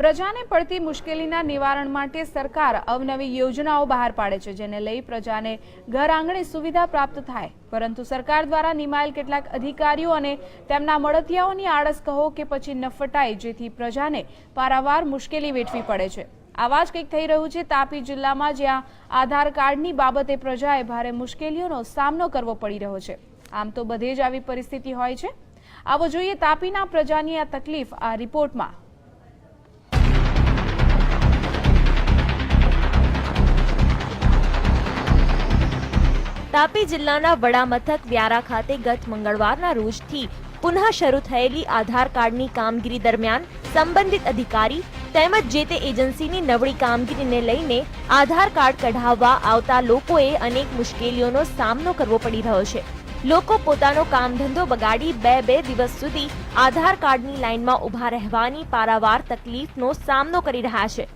પ્રજાને પડતી મુશ્કેલીના નિવારણ માટે સરકાર અવનવી યોજનાઓ બહાર પાડે છે, જેને લઈ પ્રજાને ઘર આંગણે સુવિધા પ્રાપ્ત થાય. પરંતુ સરકાર દ્વારા નિમાયેલ કેટલાક અધિકારીઓ અને તેમના મળતિયાઓની આળસ કહો કે પછી નફટાઈ, જેથી પ્રજાને પારાવાર મુશ્કેલી વેઠવી પડે છે. આવા જ કંઈક થઈ રહ્યું છે, તાપી જિલ્લામાં, જ્યાં આધાર કાર્ડની બાબતે પ્રજાએ ભારે મુશ્કેલીઓનો સામનો કરવો પડી રહ્યો છે. આમ તો બધે જ આવી પરિસ્થિતિ હોય છે. આવો જોઈએ તાપીના પ્રજાની આ તકલીફ આ રિપોર્ટમાં. તાપી જિલ્લાના વડામથક વ્યારા ખાતે ગત મંગળવારના રોજથી પુનઃ શરૂ થયેલી આધાર કાર્ડની કામગીરી દરમિયાન સંબંધિત અધિકારી તેમજ જે તે એજન્સીની નબળી કામગીરીને લઈને આધાર કાર્ડ કઢાવવા આવતા લોકોએ અનેક મુશ્કેલીઓનો સામનો કરવો પડી રહ્યો છે. લોકો પોતાનો કામ ધંધો બગાડી બે બે દિવસ સુધી આધાર કાર્ડની લાઇનમાં ઊભા રહેવાની પારાવાર તકલીફનો સામનો કરી રહ્યા છે.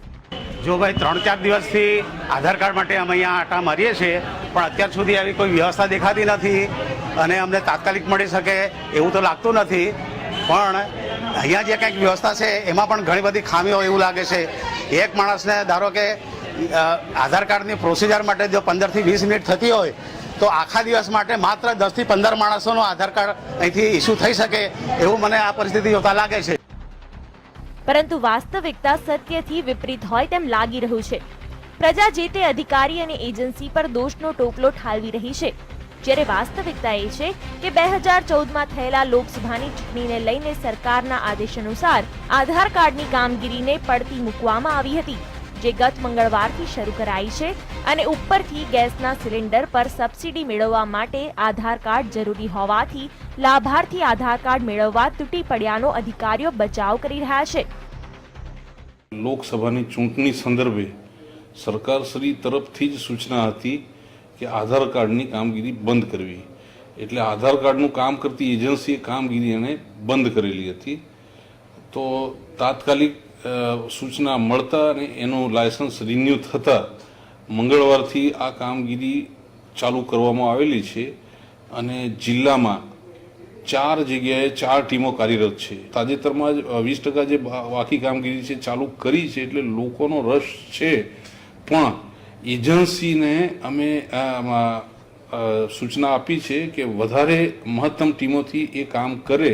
જો ભાઈ ત્રણ ચાર દિવસથી આધાર કાર્ડ માટે અમે અહીંયા આટા મારીએ છીએ પણ અત્યાર સુધી આવી કોઈ વ્યવસ્થા દેખાતી નથી અને અમને તાત્કાલિક મળી શકે એવું તો લાગતું નથી. પણ અહીંયા જે કંઈક વ્યવસ્થા છે, એમાં પણ ઘણી બધી ખામીઓ એવું લાગે છે. એક માણસને ધારો કે આધાર કાર્ડની પ્રોસિજર માટે જો પંદરથી વીસ મિનિટ થતી હોય, તો આખા દિવસ માટે માત્ર દસથી પંદર માણસોનો આધાર કાર્ડ અહીંથી ઇસ્યુ થઈ શકે એવું મને આ પરિસ્થિતિ જોતા લાગે છે. પરંતુ વાસ્તવિકતા સત્યથી વિપરીત હોય તેમ લાગી રહ્યું છે. પ્રજા જે તે અધિકારી અને એજન્સી પર દોષનો ટોપલો ઠાલવી રહી છે. જ્યારે વાસ્તવિકતા એ છે કે બે હજાર ચૌદમાં થયેલા લોકસભાની ચૂંટણીને લઈને સરકારના આદેશ અનુસાર આધાર કાર્ડની કામગીરીને પડતી મૂકવામાં આવી હતી, જે ગત મંગળવારથી શરૂ કરાઈ છે અને ઉપરથી ગેસના સિલિન્ડર પર સબસિડી મેળવવા માટે આધાર કાર્ડ જરૂરી હોવાથી લાભાર્થી આધાર કાર્ડ મેળવવા તૂટી પડ્યાનો અધિકારીઓ બચાવ કરી રહ્યા છે. લોકસભાની ચૂંટણી સંદર્ભે સરકારશ્રી તરફથી જ સૂચના હતી કે આધાર કાર્ડની કામગીરી બંધ કરવી. એટલે આધાર કાર્ડનું કામ કરતી એજન્સીએ કામગીરી એને બંધ કરેલી હતી. તો તાત્કાલિક સૂચના મળતા અને એનું લાયસન્સ રિન્યૂ થતાં મંગળવારથી આ કામગીરી ચાલુ કરવામાં આવેલી છે અને જિલ્લામાં ચાર જગ્યાએ ચાર ટીમો કાર્યરત છે. તાજેતરમાં જ વીસ ટકા જે બાકી કામગીરી છે ચાલુ કરી છે એટલે લોકોનો રસ છે પણ એજન્સીને અમે સૂચના આપી છે કે વધારે મહત્તમ ટીમોથી એ કામ કરે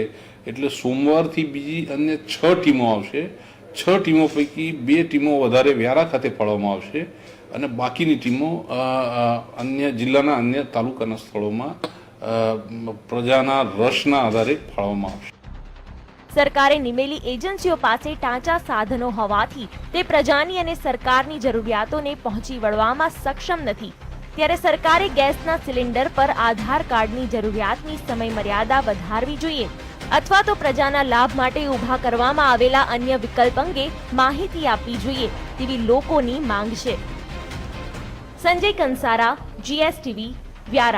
એટલે સોમવારથી બીજી અન્ય છ ટીમો આવશે. છ ટીમો પૈકી બે ટીમો વધારે વ્યારા ખાતે પાડવામાં આવશે અને બાકીની ટીમો અન્ય જિલ્લાના અન્ય તાલુકાના સ્થળોમાં પ્રજાના રસના આધારે ફાળવવામાં આવશે. સરકારે નિમેલી એજન્સીઓ પાસે ટાંચા સાધનો હોવાથી તે પ્રજાની અને સરકારની જરૂરિયાતોને પહોંચી વળવામાં સક્ષમ નથી. ત્યારે સરકારે ગેસના સિલિન્ડર પર આધાર કાર્ડની જરૂરિયાતની સમય મર્યાદા વધારવી જોઈએ અથવા તો પ્રજાના લાભ માટે ઊભા કરવામાં આવેલા અન્ય વિકલ્પ અંગે માહિતી આપવી જોઈએ તેવી લોકોની માંગ છે. સંજય કંસારા, જીએસટીવી, વ્યારા.